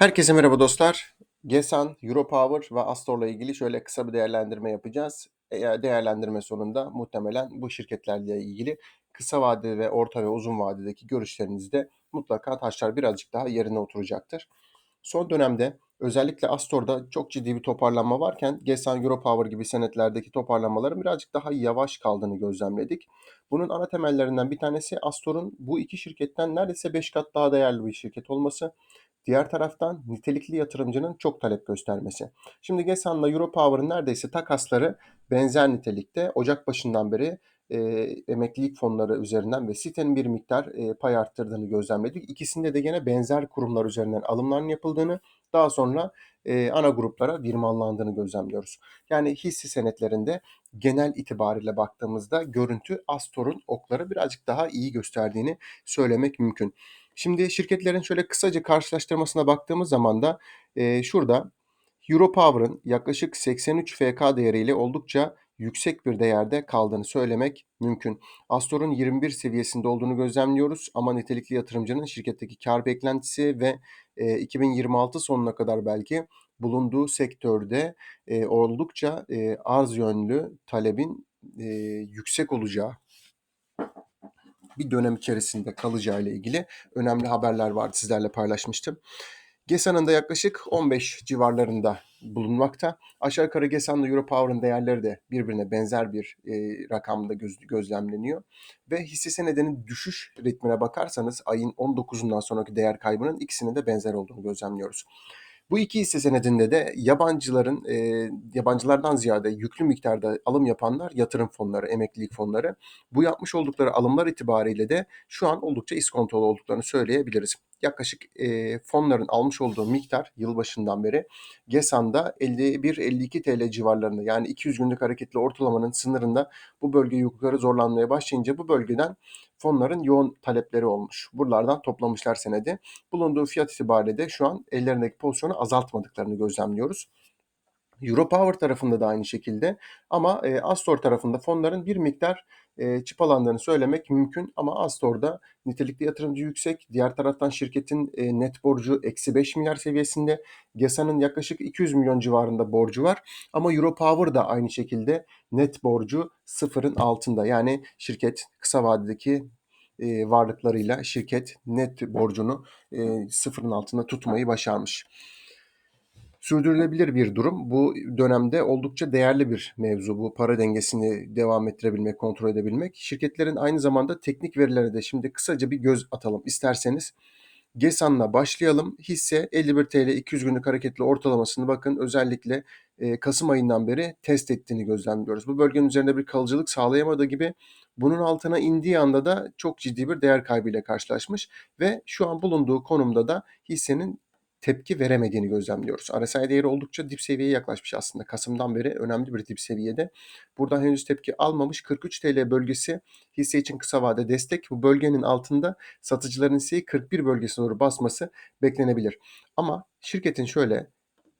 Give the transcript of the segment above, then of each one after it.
Herkese merhaba dostlar. GESAN, Europower ve Astor'la ilgili şöyle kısa bir değerlendirme yapacağız. Eğer değerlendirme sonunda muhtemelen bu şirketlerle ilgili kısa vadeli ve orta ve uzun vadedeki görüşlerinizde mutlaka taşlar birazcık daha yerine oturacaktır. Son dönemde özellikle Astor'da çok ciddi bir toparlanma varken GESAN, Europower gibi senetlerdeki toparlanmaların birazcık daha yavaş kaldığını gözlemledik. Bunun ana temellerinden bir tanesi Astor'un bu iki şirketten neredeyse 5 kat daha değerli bir şirket olması. Diğer taraftan nitelikli yatırımcının çok talep göstermesi. Şimdi GESAN'la Europower'ın neredeyse takasları benzer nitelikte. Ocak başından beri e, emeklilik fonları üzerinden ve sitenin bir miktar e, pay arttırdığını gözlemledik. İkisinde de gene benzer kurumlar üzerinden alımların yapıldığını, daha sonra e, ana gruplara virmanlandığını gözlemliyoruz. Yani hisse senetlerinde genel itibariyle baktığımızda görüntü Astor'un okları birazcık daha iyi gösterdiğini söylemek mümkün. Şimdi şirketlerin şöyle kısaca karşılaştırmasına baktığımız zaman da e, şurada Europower'ın yaklaşık 83 FK değeriyle oldukça yüksek bir değerde kaldığını söylemek mümkün. Astor'un 21 seviyesinde olduğunu gözlemliyoruz ama nitelikli yatırımcının şirketteki kar beklentisi ve e, 2026 sonuna kadar belki bulunduğu sektörde e, oldukça e, arz yönlü talebin e, yüksek olacağı bir dönem içerisinde kalacağı ile ilgili önemli haberler vardı sizlerle paylaşmıştım. GESA'nın da yaklaşık 15 civarlarında bulunmakta. Aşağı yukarı GESAN'la Europower'ın değerleri de birbirine benzer bir e, rakamda göz, gözlemleniyor. Ve hisse senedinin düşüş ritmine bakarsanız ayın 19'undan sonraki değer kaybının ikisinin de benzer olduğunu gözlemliyoruz. Bu iki hisse senedinde de yabancıların, e, yabancılardan ziyade yüklü miktarda alım yapanlar yatırım fonları, emeklilik fonları. Bu yapmış oldukları alımlar itibariyle de şu an oldukça iskontolu olduklarını söyleyebiliriz. Yaklaşık e, fonların almış olduğu miktar yılbaşından beri GESAN'da 51-52 TL civarlarında yani 200 günlük hareketli ortalamanın sınırında bu bölge yukarı zorlanmaya başlayınca bu bölgeden fonların yoğun talepleri olmuş. Buralardan toplamışlar senedi. Bulunduğu fiyat itibariyle de şu an ellerindeki pozisyonu azaltmadıklarını gözlemliyoruz. Europower tarafında da aynı şekilde ama e, Astor tarafında fonların bir miktar e, çıpalandığını söylemek mümkün ama Astor'da nitelikli yatırımcı yüksek. Diğer taraftan şirketin e, net borcu eksi 5 milyar seviyesinde. GESA'nın yaklaşık 200 milyon civarında borcu var. Ama Europower da aynı şekilde net borcu sıfırın altında. Yani şirket kısa vadedeki e, varlıklarıyla şirket net borcunu e, sıfırın altında tutmayı başarmış sürdürülebilir bir durum. Bu dönemde oldukça değerli bir mevzu. Bu para dengesini devam ettirebilmek, kontrol edebilmek. Şirketlerin aynı zamanda teknik verilere de şimdi kısaca bir göz atalım isterseniz. GESAN'la başlayalım. Hisse 51 TL 200 günlük hareketli ortalamasını bakın özellikle e, Kasım ayından beri test ettiğini gözlemliyoruz. Bu bölgenin üzerinde bir kalıcılık sağlayamadığı gibi bunun altına indiği anda da çok ciddi bir değer kaybıyla karşılaşmış ve şu an bulunduğu konumda da hissenin tepki veremediğini gözlemliyoruz. RSI değeri oldukça dip seviyeye yaklaşmış aslında. Kasım'dan beri önemli bir dip seviyede. Buradan henüz tepki almamış. 43 TL bölgesi hisse için kısa vade destek. Bu bölgenin altında satıcıların hisseyi 41 bölgesine doğru basması beklenebilir. Ama şirketin şöyle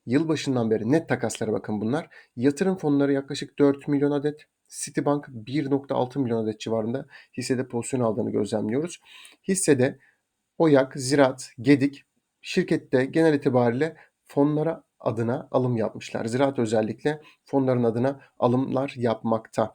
yılbaşından beri net takaslara bakın bunlar. Yatırım fonları yaklaşık 4 milyon adet. Citibank 1.6 milyon adet civarında hissede pozisyon aldığını gözlemliyoruz. Hissede Oyak, Ziraat, Gedik şirkette genel itibariyle fonlara adına alım yapmışlar. Ziraat özellikle fonların adına alımlar yapmakta.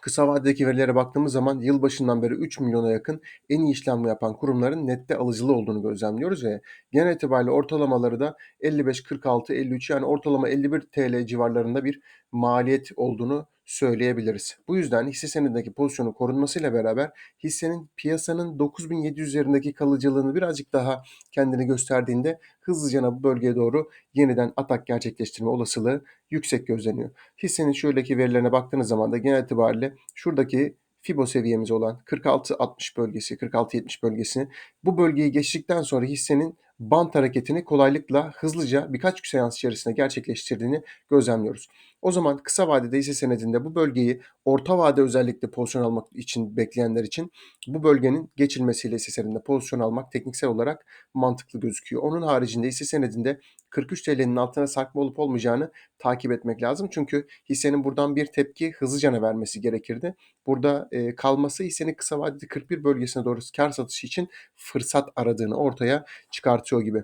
Kısa vadedeki verilere baktığımız zaman yılbaşından beri 3 milyona yakın en iyi işlem yapan kurumların nette alıcılı olduğunu gözlemliyoruz ve genel itibariyle ortalamaları da 55, 46, 53 yani ortalama 51 TL civarlarında bir maliyet olduğunu söyleyebiliriz. Bu yüzden hisse senedindeki pozisyonu korunmasıyla beraber hissenin piyasanın 9700 üzerindeki kalıcılığını birazcık daha kendini gösterdiğinde hızlıca bu bölgeye doğru yeniden atak gerçekleştirme olasılığı yüksek gözleniyor. Hissenin şuradaki verilerine baktığınız zaman da genel itibariyle şuradaki Fibo seviyemiz olan 46-60 bölgesi, 46-70 bölgesini bu bölgeyi geçtikten sonra hissenin bant hareketini kolaylıkla hızlıca birkaç seans içerisinde gerçekleştirdiğini gözlemliyoruz. O zaman kısa vadede hisse senedinde bu bölgeyi orta vade özellikle pozisyon almak için bekleyenler için bu bölgenin geçilmesiyle hisse senedinde pozisyon almak tekniksel olarak mantıklı gözüküyor. Onun haricinde hisse senedinde 43 TL'nin altına sarkma olup olmayacağını takip etmek lazım. Çünkü hissenin buradan bir tepki hızlıca vermesi gerekirdi. Burada e, kalması hissenin kısa vadede 41 bölgesine doğru kar satışı için fırsat aradığını ortaya çıkartıyor gibi.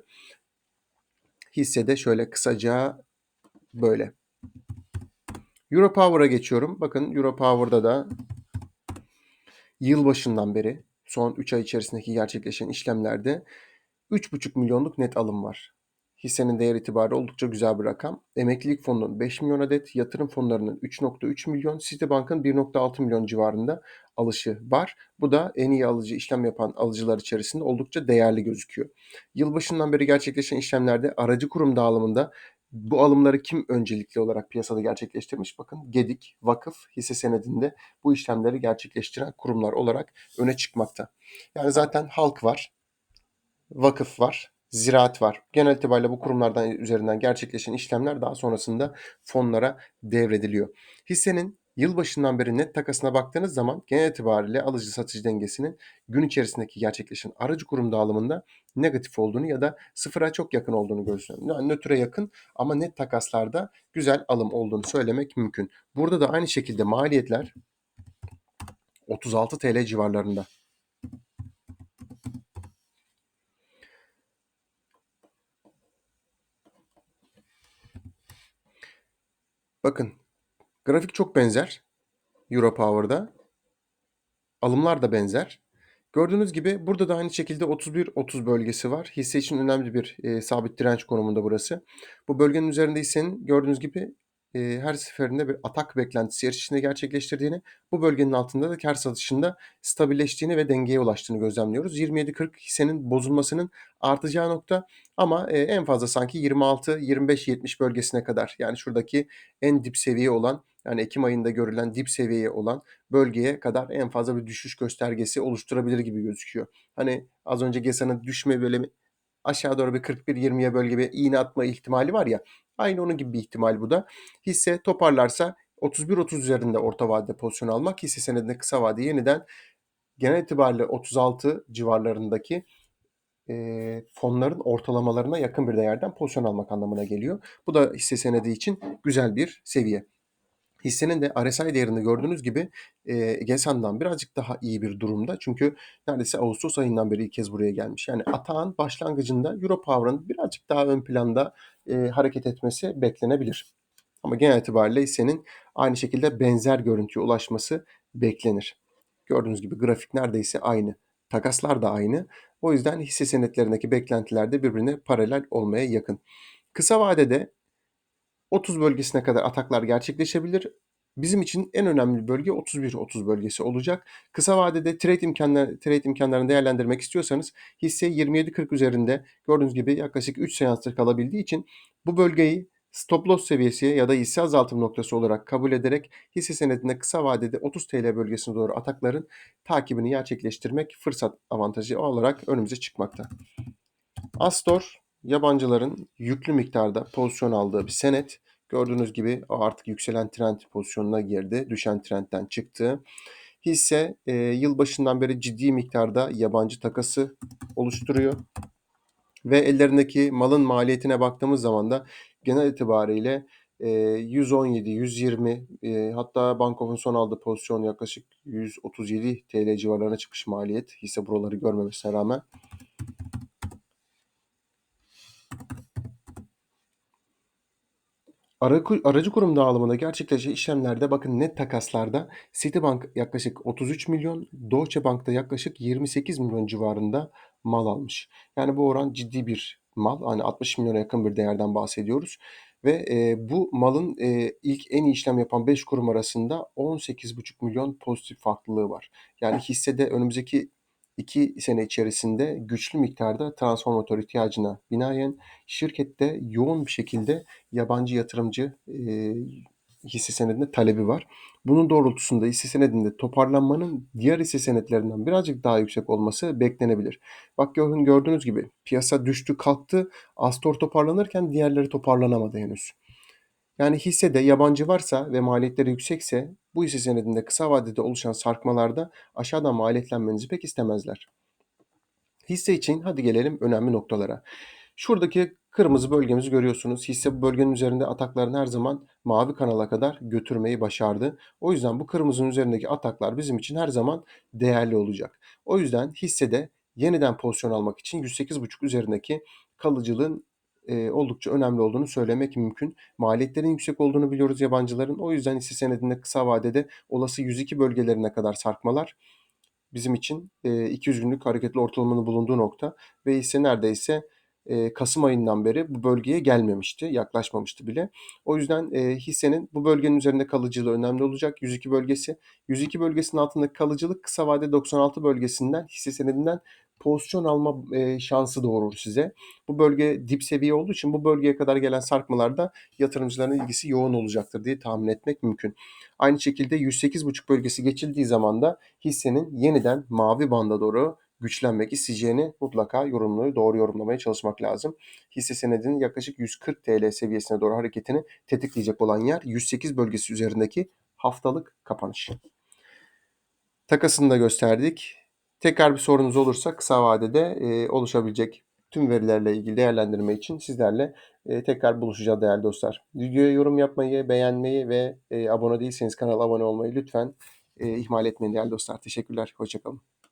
Hissede şöyle kısaca böyle. Europower'a geçiyorum. Bakın Europower'da da yılbaşından beri son 3 ay içerisindeki gerçekleşen işlemlerde 3,5 milyonluk net alım var. Hissenin değer itibariyle oldukça güzel bir rakam. Emeklilik fonunun 5 milyon adet, yatırım fonlarının 3.3 milyon, Citibank'ın 1.6 milyon civarında alışı var. Bu da en iyi alıcı işlem yapan alıcılar içerisinde oldukça değerli gözüküyor. Yılbaşından beri gerçekleşen işlemlerde aracı kurum dağılımında bu alımları kim öncelikli olarak piyasada gerçekleştirmiş? Bakın Gedik, Vakıf hisse senedinde bu işlemleri gerçekleştiren kurumlar olarak öne çıkmakta. Yani zaten halk var, vakıf var, ziraat var. Genel itibariyle bu kurumlardan üzerinden gerçekleşen işlemler daha sonrasında fonlara devrediliyor. Hissenin yılbaşından beri net takasına baktığınız zaman genel itibariyle alıcı satıcı dengesinin gün içerisindeki gerçekleşen aracı kurum dağılımında negatif olduğunu ya da sıfıra çok yakın olduğunu görüyorsunuz. Yani nötre yakın ama net takaslarda güzel alım olduğunu söylemek mümkün. Burada da aynı şekilde maliyetler 36 TL civarlarında. Bakın grafik çok benzer Europower'da. Alımlar da benzer. Gördüğünüz gibi burada da aynı şekilde 31-30 bölgesi var. Hisse için önemli bir e, sabit direnç konumunda burası. Bu bölgenin üzerinde hissenin gördüğünüz gibi e, her seferinde bir atak beklentisi içinde gerçekleştirdiğini, bu bölgenin altında da kar satışında stabilleştiğini ve dengeye ulaştığını gözlemliyoruz. 27-40 hissenin bozulmasının artacağı nokta ama e, en fazla sanki 26-25-70 bölgesine kadar yani şuradaki en dip seviye olan yani Ekim ayında görülen dip seviyeye olan bölgeye kadar en fazla bir düşüş göstergesi oluşturabilir gibi gözüküyor. Hani az önce GESA'nın düşme böyle aşağı doğru bir 41-20'ye bölge bir iğne atma ihtimali var ya. Aynı onun gibi bir ihtimal bu da. Hisse toparlarsa 31-30 üzerinde orta vadede pozisyon almak hisse senedinde kısa vade yeniden genel itibariyle 36 civarlarındaki e, fonların ortalamalarına yakın bir değerden pozisyon almak anlamına geliyor. Bu da hisse senedi için güzel bir seviye. Hissenin de RSI değerini gördüğünüz gibi e, GESAN'dan birazcık daha iyi bir durumda. Çünkü neredeyse Ağustos ayından beri ilk kez buraya gelmiş. Yani atağın başlangıcında Europower'ın birazcık daha ön planda e, hareket etmesi beklenebilir. Ama genel itibariyle hissenin aynı şekilde benzer görüntüye ulaşması beklenir. Gördüğünüz gibi grafik neredeyse aynı. Takaslar da aynı. O yüzden hisse senetlerindeki beklentiler de birbirine paralel olmaya yakın. Kısa vadede 30 bölgesine kadar ataklar gerçekleşebilir. Bizim için en önemli bölge 31-30 bölgesi olacak. Kısa vadede trade imkanları, trade imkanlarını değerlendirmek istiyorsanız hisse 27-40 üzerinde gördüğünüz gibi yaklaşık 3 seanstır kalabildiği için bu bölgeyi stop loss seviyesi ya da hisse azaltım noktası olarak kabul ederek hisse senedinde kısa vadede 30 TL bölgesine doğru atakların takibini gerçekleştirmek fırsat avantajı olarak önümüze çıkmakta. Astor yabancıların yüklü miktarda pozisyon aldığı bir senet. Gördüğünüz gibi artık yükselen trend pozisyonuna girdi. Düşen trendten çıktı. Hisse e, yılbaşından beri ciddi miktarda yabancı takası oluşturuyor. Ve ellerindeki malın maliyetine baktığımız zaman da genel itibariyle e, 117, 120 e, hatta Bankov'un son aldığı pozisyon yaklaşık 137 TL civarlarına çıkmış maliyet. Hisse buraları görmemesine rağmen. Aracı kurum dağılımında gerçekleşen işlemlerde bakın net takaslarda Citibank yaklaşık 33 milyon, Deutsche Bank'ta yaklaşık 28 milyon civarında mal almış. Yani bu oran ciddi bir mal. Hani 60 milyona yakın bir değerden bahsediyoruz. Ve e, bu malın e, ilk en iyi işlem yapan 5 kurum arasında 18,5 milyon pozitif farklılığı var. Yani hissede önümüzdeki 2 sene içerisinde güçlü miktarda transformatör ihtiyacına binaen şirkette yoğun bir şekilde yabancı yatırımcı e, hisse senedinde talebi var. Bunun doğrultusunda hisse senedinde toparlanmanın diğer hisse senetlerinden birazcık daha yüksek olması beklenebilir. Bak gördüğünüz gibi piyasa düştü kalktı. Astor toparlanırken diğerleri toparlanamadı henüz. Yani hissede yabancı varsa ve maliyetleri yüksekse bu hisse senedinde kısa vadede oluşan sarkmalarda aşağıdan maliyetlenmenizi pek istemezler. Hisse için hadi gelelim önemli noktalara. Şuradaki kırmızı bölgemizi görüyorsunuz. Hisse bu bölgenin üzerinde ataklarını her zaman mavi kanala kadar götürmeyi başardı. O yüzden bu kırmızının üzerindeki ataklar bizim için her zaman değerli olacak. O yüzden hissede yeniden pozisyon almak için 108.5 üzerindeki kalıcılığın eee, oldukça önemli olduğunu söylemek mümkün. Maliyetlerin yüksek olduğunu biliyoruz yabancıların. O yüzden hisse senedinde kısa vadede olası 102 bölgelerine kadar sarkmalar bizim için, eee, 200 günlük hareketli ortalamanın bulunduğu nokta ve hisse neredeyse, eee, kasım ayından beri bu bölgeye gelmemişti, yaklaşmamıştı bile. O yüzden, eee, hissenin bu bölgenin üzerinde kalıcılığı önemli olacak. 102 bölgesi. 102 bölgesinin altındaki kalıcılık kısa vadede 96 bölgesinden, hisse senedinden pozisyon alma, eee, şansı doğurur size. Bu bölge dip seviye olduğu için bu bölgeye kadar gelen sarkmalarda yatırımcıların ilgisi yoğun olacaktır diye tahmin etmek mümkün. Aynı şekilde 108,5 bölgesi geçildiği zaman da hissenin yeniden mavi banda doğru güçlenmek isteyeceğini mutlaka yorumluyor, doğru yorumlamaya çalışmak lazım. Hisse senedinin yaklaşık 140 TL seviyesine doğru hareketini tetikleyecek olan yer 108 bölgesi üzerindeki haftalık kapanış. Takasını da gösterdik. Tekrar bir sorunuz olursa kısa vadede e, oluşabilecek tüm verilerle ilgili değerlendirme için sizlerle e, tekrar buluşacağız değerli dostlar. Videoya yorum yapmayı, beğenmeyi ve e, abone değilseniz kanala abone olmayı lütfen e, ihmal etmeyin değerli dostlar. Teşekkürler, hoşçakalın.